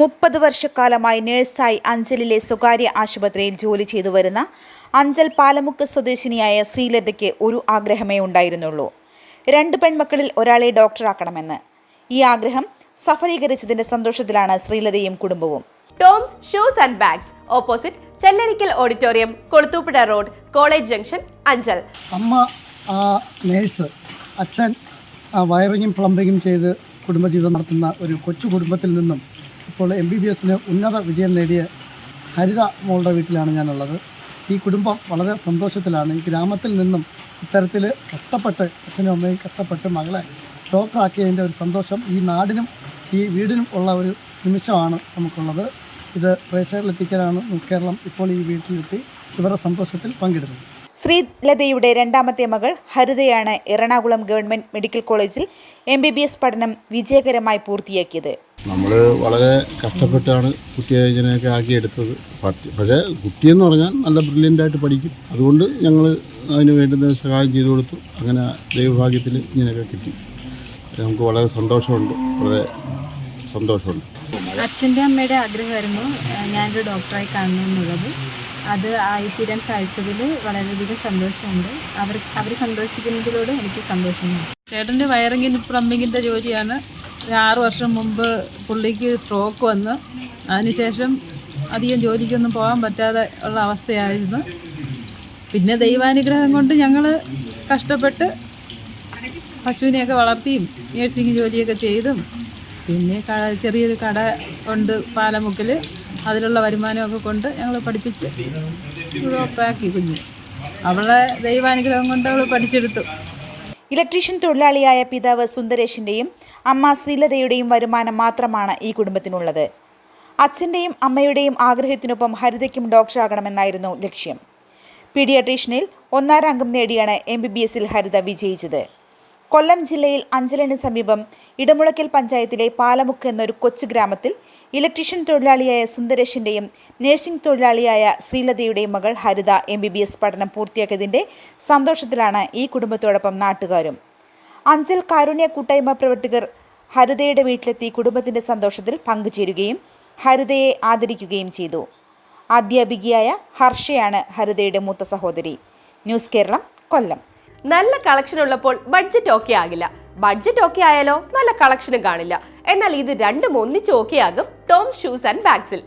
മുപ്പത് വർഷക്കാലമായി നഴ്സായി അഞ്ചലിലെ സ്വകാര്യ ആശുപത്രിയിൽ ജോലി ചെയ്തു വരുന്ന അഞ്ചൽ പാലമുക്ക് സ്വദേശിനിയായ ശ്രീലതയ്ക്ക് ഒരു ആഗ്രഹമേ ഉണ്ടായിരുന്നുള്ളൂ. രണ്ട് പെൺമക്കളിൽ ഒരാളെ ഡോക്ടറാക്കണമെന്ന്. ഈ ആഗ്രഹം സഫലീകരിച്ചതിന്റെ സന്തോഷത്തിലാണ് ശ്രീലതയും കുടുംബവും. Toms shoes and bags opposite Chellarikkal auditorium Kulathupuzha road college junction Anchal. അമ്മ നേഴ്സ് അച്ഛൻ വയറിങ്ങും പ്ലംബിങ്ങും ചെയ്ത് കുടുംബജീവിതം നടത്തുന്ന ഒരു കൊച്ചു കുടുംബത്തിൽ നിന്നും ഇപ്പോൾ എം ബി ബി എസിന് ഉന്നത വിജയം നേടിയ ഹരിത മോളുടെ വീട്ടിലാണ് ഞാനുള്ളത്. ഈ കുടുംബം വളരെ സന്തോഷത്തിലാണ്. ഈ ഗ്രാമത്തിൽ നിന്നും ഇത്തരത്തിൽ കഷ്ടപ്പെട്ട് അച്ഛനും അമ്മയും കഷ്ടപ്പെട്ട് മകളെ ഡോക്ടറാക്കിയതിന്റെ ഒരു സന്തോഷം ഈ നാടിനും ഈ വീടിനും ഉള്ള ഒരു നിമിഷമാണ് നമുക്കുള്ളത്. ഇത് പ്രേക്ഷകരിലെത്തിക്കാനാണ്. ന്യൂസ് കേരളം ഇപ്പോൾ ഈ വീട്ടിലെത്തി ഇവരുടെ സന്തോഷത്തിൽ പങ്കെടുക്കുന്നത് ശ്രീലതയുടെ രണ്ടാമത്തെ മകൾ ഹരിതയാണ് എറണാകുളം ഗവൺമെന്റ് മെഡിക്കൽ കോളേജിൽ എം ബി ബി എസ് പഠനം വിജയകരമായി പൂർത്തിയാക്കിയത്. നമ്മൾ വളരെ കഷ്ടപ്പെട്ടാണ് കുട്ടിയെ ഇങ്ങനെയൊക്കെ ആക്കിയെടുത്തത്. പക്ഷേ കുട്ടിയെന്ന് പറഞ്ഞാൽ നല്ല ബ്രില്യന്റായിട്ട് പഠിക്കും. അതുകൊണ്ട് ഞങ്ങൾ അതിന് വേണ്ടുന്ന സഹായം ചെയ്തു കൊടുത്തു. അങ്ങനെ ദൈവഭാഗ്യത്തിൽ ഇങ്ങനെയൊക്കെ കിട്ടി. നമുക്ക് വളരെ സന്തോഷമുണ്ട്. വളരെ സന്തോഷമുണ്ട്. അച്ഛന്റെ അമ്മയുടെ ആഗ്രഹമായിരുന്നു ഞാനൊരു ഡോക്ടറായി കാണണം എന്നുള്ളത് അത് ആയിത്തീരാൻ സാധിച്ചതിൽ വളരെയധികം സന്തോഷമുണ്ട്. അവർ അവർ സന്തോഷിക്കുന്നതിലൂടെ എനിക്ക് സന്തോഷമുണ്ട്. ചേട്ടന്റെ വയറിങ്ങിന് പ്ലംബിങ്ങിന്റെ ജോലിയാണ്. ഒരു ആറ് വർഷം മുമ്പ് പുള്ളിക്ക് സ്ട്രോക്ക് വന്ന് അതിനുശേഷം അധികം ജോലിക്കൊന്നും പോകാൻ പറ്റാതെ ഉള്ള അവസ്ഥയായിരുന്നു. പിന്നെ ദൈവാനുഗ്രഹം കൊണ്ട് ഞങ്ങൾ കഷ്ടപ്പെട്ട് പശുവിനെയൊക്കെ വളർത്തിയും നേഴ്സിംഗ് ജോലിയൊക്കെ ചെയ്തും പിന്നെ ചെറിയൊരു കട ഉണ്ട് പാലമുക്കിൽ. അതിലുള്ള വരുമാനമൊക്കെ കൊണ്ട് ഞങ്ങൾ പഠിപ്പിച്ച് ഉറപ്പാക്കി കുഞ്ഞു. അവളെ ദൈവാനുഗ്രഹം കൊണ്ട് അവൾ പഠിച്ചെടുത്തു. ഇലക്ട്രീഷ്യൻ തൊഴിലാളിയായ പിതാവ് സുന്ദരേഷിന്റെയും അമ്മ ശ്രീലതയുടെയും വരുമാനം മാത്രമാണ് ഈ കുടുംബത്തിനുള്ളത്. അച്ഛന്റെയും അമ്മയുടെയും ആഗ്രഹത്തിനൊപ്പം ഹരിതയ്ക്കും ഡോക്ടറാകണമെന്നായിരുന്നു ലക്ഷ്യം. പീഡിയാട്രീഷ്യനിൽ ഒന്നാം റാങ്കും നേടിയാണ് എം ബി ബി എസിൽ ഹരിത വിജയിച്ചത്. കൊല്ലം ജില്ലയിൽ അഞ്ചലിന് സമീപം ഇടമുളയ്ക്കൽ പഞ്ചായത്തിലെ പാലമുക്ക് എന്നൊരു കൊച്ചു ഗ്രാമത്തിൽ ഇലക്ട്രീഷ്യൻ തൊഴിലാളിയായ സുന്ദരേഷിന്റെയും നഴ്സിംഗ് തൊഴിലാളിയായ ശ്രീലതയുടെയും മകൾ Haritha M B B S പഠനം പൂർത്തിയാക്കിയതിന്റെ സന്തോഷത്തിലാണ് ഈ കുടുംബത്തോടൊപ്പം നാട്ടുകാരും. അഞ്ചൽ കാരുണ്യ കൂട്ടായ്മ പ്രവർത്തകർ ഹരിതയുടെ വീട്ടിലെത്തി കുടുംബത്തിന്റെ സന്തോഷത്തിൽ പങ്കുചേരുകയും ഹരിതയെ ആദരിക്കുകയും ചെയ്തു. അധ്യാപികയായ ഹർഷയാണ് ഹരിതയുടെ മൂത്ത സഹോദരി. ന്യൂസ് കേരളം കൊല്ലം. നല്ല കളക്ഷൻ ഉള്ളപ്പോൾ ബഡ്ജറ്റ് ഓക്കെ ആകില്ല. ബഡ്ജറ്റ് ഓക്കെ ആയാലോ നല്ല കളക്ഷനും കാണില്ല. എന്നാൽ ഇത് രണ്ടും ഒന്നിച്ച് ഓക്കെ ആകും ടോം ഷൂസ് ആൻഡ് ബാഗ്സിൽ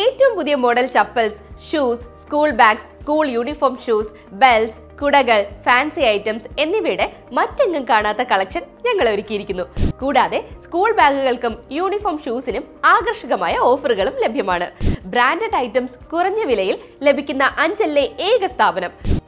ഏറ്റവും പുതിയ model chappals shoes school bags school uniform shoes belts കുടകൾ ഫാൻസി ഐറ്റംസ് എന്നിവയുടെ മറ്റെങ്ങും കാണാത്ത കളക്ഷൻ ഞങ്ങൾ ഒരുക്കിയിരിക്കുന്നു. കൂടാതെ സ്കൂൾ ബാഗുകൾക്കും യൂണിഫോം ഷൂസിനും ആകർഷകമായ ഓഫറുകളും ലഭ്യമാണ്. ബ്രാൻഡഡ് ഐറ്റംസ് കുറഞ്ഞ വിലയിൽ ലഭിക്കുന്ന അഞ്ചല്ലേ ഏക സ്ഥാപനം.